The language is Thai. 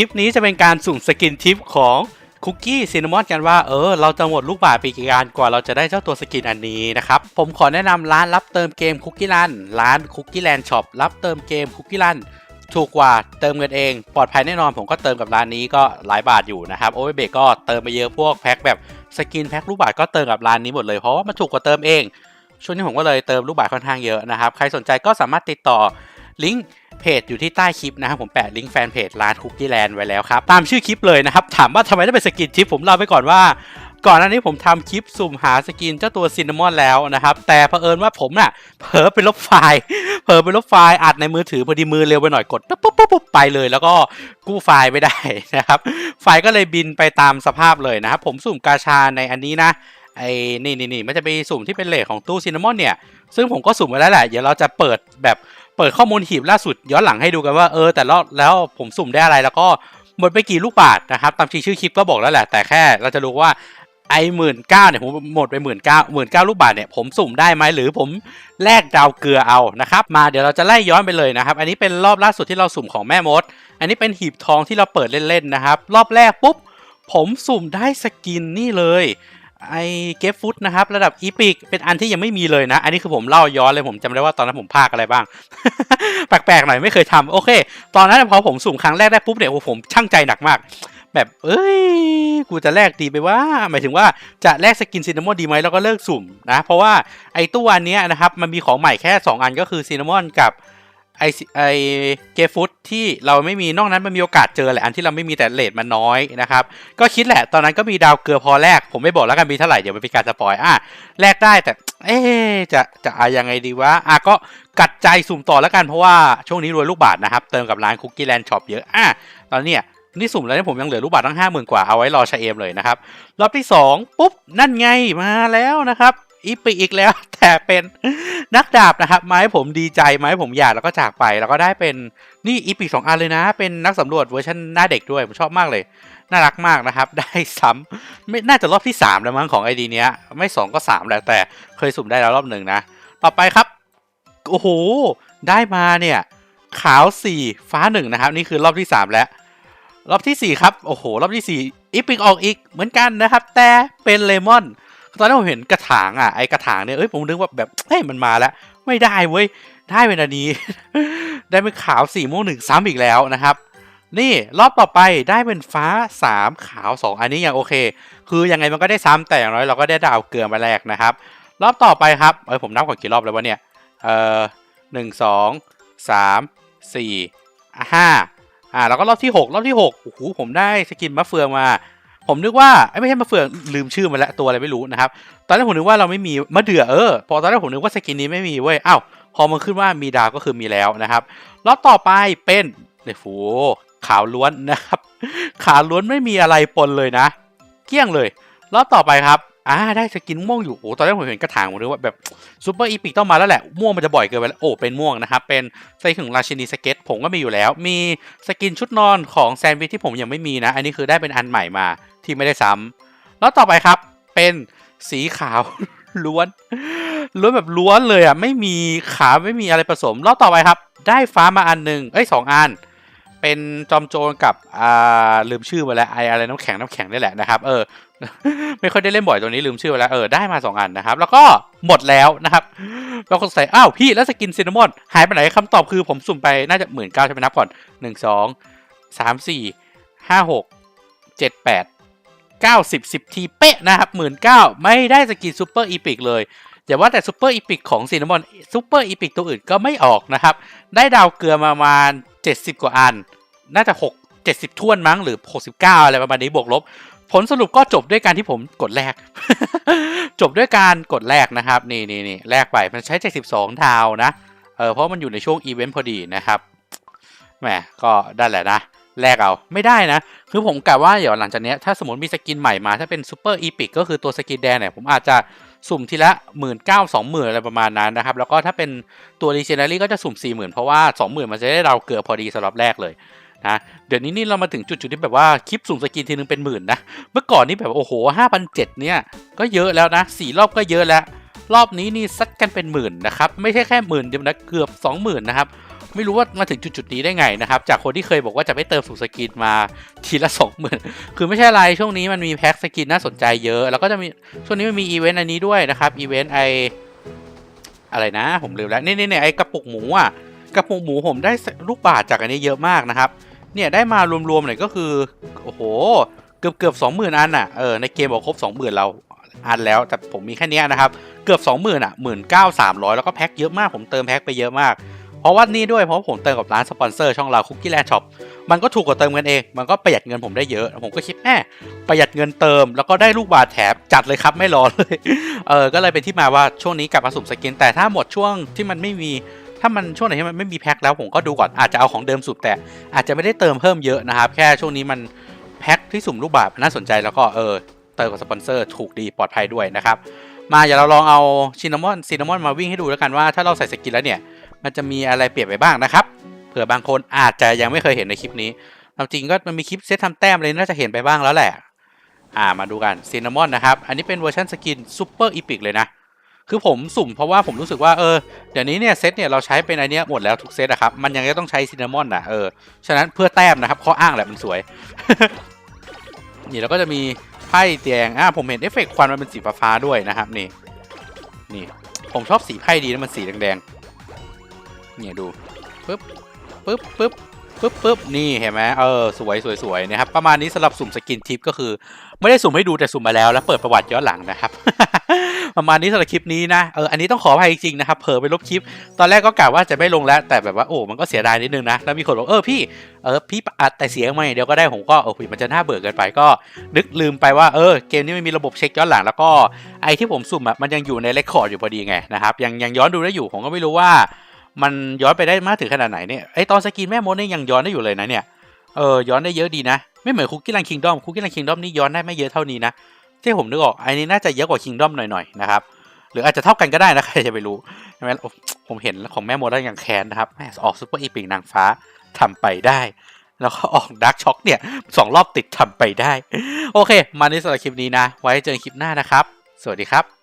ลิปนี้จะเป็นการสุ่มสกินทิปของคุกกี้ซินนามอนกันว่าเออเราจะหมดลูกบาศก์ไปกี่การกว่าเราจะได้เจ้าตัวสกินอันนี้นะครับผมขอแนะนำร้านรับเติมเกมคุกกี้รันร้านคุกกี้แลนด์ช็อปรับเติมเกมคุกกี้รันถูกกว่าเติมเงินเอง ปลอดภัยแน่นอนผมก็เติมกับร้านนี้ก็หลายบาทอยู่นะครับโอเวอร์เบก็เติมไปเยอะพวกแพ็คแบบสกินแพ็คลูกบาศก์ก็เติมกับร้านนี้หมดเลยเพราะว่ามันถูกกว่าเติมเองช่วงนี้ผมก็เลยเติมลูกบาศก์ค่อนข้างเยอะนะครับใครสนใจก็สามารถติดต่อลิงก์ เพจอยู่ที่ใต้คลิปนะครับผมแปะลิงก์แฟนเพจร้านคุกกี้แลนด์ไว้แล้วครับ ตามชื่อคลิปเลยนะครับ ถามว่าทำไมได้เป็นสกินทิปผมเล่าไปก่อนว่าก่อนหน้านี้ผมทำคลิปสุ่มหาสกินเจ้าตัวซินนามอนแล้วนะครับ แต่เผอิญว่าผมน่ะเผลอไปลบไฟล์เผลอไปลบไฟล์อัดในมือถือพอดีมือเร็วไปหน่อยกดปุ๊บปุ๊บปุ๊บไปเลย แล้วก็กู้ไฟล์ไม่ได้นะครับ ไฟล์ก็เลยบินไปตามสภาพเลยนะครับ ผมสุ่มกาชาในอันนี้นะไอ้นี่นี่นี่มันจะไปสุ่มที่เป็นเลทของตู้ซินนามอนเนี่ย ซึ่งผมก็สุ่มไว้แล้วแหละ เดี๋ยวเราจะเปิดแบบ เปิดข้อมูลหีบล่าสุดย้อนหลังให้ดูกันว่าเออแต่ละแล้วผมสุ่มได้อะไรแล้วก็หมดไปกี่ลูกบาทนะครับตามชื่อคลิปก็บอกแล้วแหละ แต่แค่เราจะรู้ว่าไอหมื่นเก้าเนี่ยผมหมดไปหมื่นเก้าหมื่นเก้าลูกบาทเนี่ยผมสุ่มได้ไหมหรือผมแลกดาวเกลือเอานะครับมาเดี๋ยวเราจะไล่ย้อนไปเลยนะครับ อันนี้เป็นรอบล่าสุดที่เราสุ่มของแม่มด อันนี้เป็นหีบทองที่เราเปิดเล่นๆนะครับ รอบแรกปุ๊บผมสุ่มได้สกินนี่เลย ไอเกฟฟุตนะครับ ระดับอีพิกเป็นอันที่ยังไม่มีเลยนะ อันนี้คือผมเล่าย้อนเลยผมจำได้ว่าตอนนั้นผมพากอะไรบ้าง แปลกๆหน่อยไม่เคยทำโอเค ตอนนั้นพอผมสุ่มครั้งแรกได้ปุ๊บเนี่ยโอ้ผมช่างใจหนักมาก แบบเอ้ย กูจะแลกดีไปว่า หมายถึงว่าจะแลกสกินซินนามอนดีไหมแล้วก็เลิกสุ่มนะ เพราะว่าไอตู้อันนี้นะครับมันมีของใหม่แค่ 2 อันก็คือซินนามอนกับ ไอไอเกฟุตที่เราไม่มีนอกนั้นมันมีโอกาสเจอแหละอันที่เราไม่มีแต่เลทมันน้อยนะครับ ก็คิดแหละตอนนั้นก็มีดาวเกลือพอแรก ผมไม่บอกแล้วกันมีเท่าไหร่เดี๋ยวมันเป็นการสปอยอะแลกได้แต่เอ๊จะจะอะยังไงดีวะอะก็กัดใจสุ่มต่อแล้วกันเพราะว่าช่วงนี้รวยลูกบาทนะครับ เติมกับร้านคุกกี้แลนด์ช็อปเยอะอะตอนเนี้ยนี่สุ่มแล้วเนี่ยผมยังเหลือลูกบาทตั้งห้าหมื่นกว่าเอาไว้รอชาเอมเลยนะครับรอบที่สองปุ๊บนั่นไงมาแล้วนะครับอีปีอีกแล้ว แต่เป็นนักดาบนะครับมาให้ผมดีใจมาให้ผมอยากแล้วก็จากไป แล้วก็ได้เป็นนี่อีปีสองอันเลยนะ เป็นนักสำรวจเวอร์ชันหน้าเด็กด้วยผมชอบมากเลย น่ารักมากนะครับ ได้ซ้ำไม่น่าจะรอบที่ 3 แล้วมั้งของไอดีเนี้ย ไม่ 2 ก็ 3 แล้วแต่เคยสุ่มได้แล้วรอบหนึ่งนะ ต่อไปครับ โอ้โห ได้มาเนี่ย ขาว 4 ฟ้า 1 นะครับ นี่คือรอบที่ 3 แล้ว รอบทีสี่4 ครับ โอ้โห รอบที่ 4อีพิกออกอีกเหมือนกันนะครับ แต่เป็นเลมอน ตอนนั้นผมเห็นกระถางอะไอกระถางเนี่ยเอ้ยผมนึกว่าแบบเฮ้ยมันมาแล้ว ไม่ได้เว้ยได้เป็นอันนี้ ได้เป็นขาวสี่ม่วงหนึ่งซ้ำอีกแล้วนะครับ นี่รอบต่อไปได้เป็นฟ้า 3 ขาว 2 อันนี้ยังโอเค คือยังไงมันก็ได้ซ้ำแต่อย่างน้อยเราก็ได้ดาวเกลือมาแรกนะครับ รอบต่อไปครับเอ้ยผมนับก่อนกี่รอบแล้ววะเนี่ยเอ่อหนึ่งสองสามสี่ห้าอ่าแล้วก็รอบที่ 6 รอบที่6โอ้โหผมได้สกินมะเฟืองมา ผมนึกว่าเอ้ไม่ใช่มะเฟืองลืมชื่อมาแล้วตัวอะไรไม่รู้นะครับ ตอนแรกผมนึกว่าเราไม่มีมะเดื่อเออพอตอนแรกผมนึกว่าสกินนี้ไม่มีเว้ยอ้าวพอมันขึ้นว่ามีดาวก็คือมีแล้วนะครับรอบต่อไปเป็นเนี่ยโหขาวล้วนนะครับ ขาวล้วนไม่มีอะไรปนเลยนะ เกลี้ยงเลยรอบต่อไปครับ อ่าได้สกินม่วงอยู่โอ้ตอนแรกผมเห็นกระถางผมนึกว่าแบบซูเปอร์อีพิกต้องมาแล้วแหละม่วงมันจะบ่อยเกินไปแล้วโอ้เป็นม่วงนะครับเป็นไซส์ของราชินีสเก็ตผมก็มีอยู่แล้ว มีสกินชุดนอนของแซนด์วิชที่ผมยังไม่มีนะ อันนี้คือได้เป็นอันใหม่มาที่ไม่ได้ซ้ำแล้วต่อไปครับเป็นสีขาวล้วนล้วนแบบล้วนเลยอะไม่มีขาไม่มีอะไรผสมรอบต่อไปครับ ได้ฟ้ามาอันหนึ่งเอ้ยสองอัน เป็นจอมโจรกับอ่าลืมชื่อไปแล้วไออะไรน้ำแข็งน้ำแข็งนี่แหละนะครับเออ ไม่ค่อยได้เล่นบ่อยตัวนี้ลืมชื่อไปแล้วเออได้มาสองอันนะครับ แล้วก็หมดแล้วนะครับเราคนใส่อ้าวพี่แล้วสกินซินนามอนหายไปไหนคำตอบคือผมสุ่มไปน่าจะหมื่นเก้าใช่ไหมนับก่อนหนึ่งสองสามสี่ห้าหกเจ็ดแปดเก้าสิบสิบทีเป๊ะนะครับหมื่นเก้าไม่ได้สกินซูเปอร์อีพิกเลยอย่าว่าแต่ซูเปอร์อีพิกของซีนนามอนซูเปอร์อีพิกตัวอื่นก็ไม่ออกนะครับ ได้ดาวเกลือมาประมาณ70กว่าอัน น่าจะ6 70ท้วนมั้งหรือ69อะไรประมาณนี้บวกลบ ผลสรุปก็จบด้วยการที่ผมกดแลก จบด้วยการกดแลกนะครับ นี่นี่นี่แลกไปมันใช้72ทาวนะ เออเพราะมันอยู่ในช่วงอีเวนต์พอดีนะครับ แหมก็ได้แหละนะ แลกเอาไม่ได้นะ คือผมกะว่าเดี๋ยวหลังจากนี้ถ้าสมมติมีสกินใหม่มา ถ้าเป็นซูเปอร์อีพิกก็คือตัวสกินแดงเนี่ยผมอาจจะสุ่มทีละหมื่นเก้าสองหมื่นอะไรประมาณนั้นนะครับ แล้วก็ถ้าเป็นตัวรีเจน a รี่ก็จะสุ่มสี่หมื่นเพราะว่าสองหมื่นมันจะได้เราเกือพอดีสำหรับแรกเลย นะเดี๋ยวนี้นี่เรามาถึงจุดจุดๆที่แบบว่าคลิปสุ่มสกินทีนึงเป็นหมื่นนะ เมื่อก่อนนี่แบบโอ้โหห้าพันเจ็ดเนี่ยก็เยอะแล้วนะสี่รอบก็เยอะแล้ว รอบนี้นี่ซัดกันเป็นหมื่นนะครับไม่ใช่แค่หมื่นเดียวนะเกือบสองหมื่นนะครับไม่รู้ว่ามาถึงจุดๆนี้ได้ไงนะครับจากคนที่เคยบอกว่าจะไม่เติมสูสกินมาทีละสองหมื่นคือไม่ใช่ไรช่วงนี้มันมีแพ็คสกินน่าสนใจเยอะ แล้วก็จะมีช่วงนี้มันมีอีเวนต์อันนี้ด้วยนะครับอีเวนต์ไออะไรนะ ผมลืมแล้วนี่นี่นี่ไอกระปุกหมูอะกระปุกหมูผมได้ลูกบาทจากอันนี้เยอะมากนะครับ เนี่ยได้มารวมๆหน่อยก็คือ โอ้โห เกือบเกือบสองหมื่นอันอะ เออ ในเกมบอกครบสองหมื่นเราอันแล้ว แต่ผมมีแค่นี้นะครับ เกือบสองหมื่นอะหมื่นเก้าสามร้อยแล้วก็แพ็คเยอะมาก ผมเติมแพ็คไปเยอะมาก เพราะว่านี่ด้วย เพราะผมเติมกับร้านสปอนเซอร์ช่องเราคุกกี้แลนด์ช็อป มันก็ถูกกว่าเติมกันเอง มันก็ประหยัดเงินผมได้เยอะ ผมก็คิดแหมประหยัดเงินเติม แล้วก็ได้ลูกบาทแถมจัดเลยครับ ไม่รอเลย เออ ก็เลยเป็นที่มาว่าช่วงนี้กลับมาสุ่มสกิน แต่ถ้าหมดช่วงที่มันไม่มี ถ้ามันช่วงไหนที่มันไม่มีแพ็คแล้วผมก็ดูก่อนอาจจะเอาของเดิมสุ่มแต่อาจจะไม่ได้เติมเพิ่มเยอะนะครับ แค่ช่วงนี้มันแพ็คที่สุ่มลูกบาทน่าสนใจแล้วก็เออเติมกับสปอนเซอร์ถูกดีปลอดภัยด้วยนะครับ มาเดี๋ยวเราลองเอาชินนามอนซินนามอนมาวิ่งให้ดูแล้วกันว่าถ้าเราใส่สกินแล้วเนี่ย มันจะมีอะไรเปลี่ยนไปบ้างนะครับเผื่อบางคนอาจจะยังไม่เคยเห็นในคลิปนี้ความจริงก็มันมีคลิปเซตทำแต้มอะไรน่าจะเห็นไปบ้างแล้วแหละอ่ามาดูกันซินนามอนนะครับอันนี้เป็นเวอร์ชันสกินซูเปอร์อีพิกเลยนะ คือผมสุ่มเพราะว่าผมรู้สึกว่าเออเดี๋ยวนี้เนี่ยเซตเนี่ยเราใช้เป็นไอเนี้ยหมดแล้วทุกเซตอะครับ มันยังจะต้องใช้ซินนามอนอะเออ ฉะนั้นเพื่อแต้มนะครับข้ออ้างแหละมันสวย นี่แล้วก็จะมีไพ่แดงอ่าผมเห็นเอฟเฟกต์ควันมันเป็นสีฟ้าๆด้วยนะครับนี่ นี่ ผมชอบสีไพ่ดีนะมันสีแดงๆเนี่ยดูปึ๊บปึ๊บปึ๊บปึ๊บปึ๊บนี่เห็นไหมเออสวยสวยสวยนะครับ ประมาณนี้สำหรับสุ่มสกินทิปก็คือ ไม่ได้สุ่มให้ดูแต่สุ่มมาแล้ว แล้วเปิดประวัติย้อนหลังนะครับ ประมาณนี้สำหรับคลิปนี้นะเอออันนี้ต้องขออภัยจริงๆนะครับเผลอไปลบคลิป ตอนแรกก็กะว่าจะไม่ลงแล้ว แต่แบบว่าโอ้มันก็เสียดายนิดนึงนะแล้วมีคนบอกเออพี่เออพี่อัดแต่เสียงมาอย่างเดียวก็ได้ผมก็เออมันจะน่าเบื่อเกินไปก็ นึกลืมไปว่าเออเกมนี้ไม่มีระบบเช็คย้อนหลังแล้วก็ไอที่ผมสุ่มอะมันยังอยู่ในเรคคอร์ดอยู่พอดีไงนะครับยังยังย้อนดูได้อยู่ผมก็ไม่รู้ว่า มันย้อนไปได้มากถึงขนาดไหนเนี่ยไอตอนสกินแม่มดเนี่ยยังย้อนได้อยู่เลยนะเนี่ยเออย้อนได้เยอะดีนะ ไม่เหมือนคุกกี้รันคิงดอมคุกกี้รันคิงดอมนี่ย้อนได้ไม่เยอะเท่านี้นะ ที่ผมนึกออกไอ้นี้น่าจะเยอะกว่าคิงดอมหน่อยๆนะครับหรืออาจจะเท่ากันก็ได้นะใครจะไปรู้ใช่ไหมผมเห็นของแม่มดแล้วยังแค้นนะครับแม่ออกซุปเปอร์อีปิงนางฟ้าทำไปได้ แล้วก็ออกดักช็อกเนี่ยสองรอบติดทำไปได้ โอเค มาในสำหรับคลิปนี้นะ ไว้เจอกันคลิปหน้านะครับ สวัสดีครับ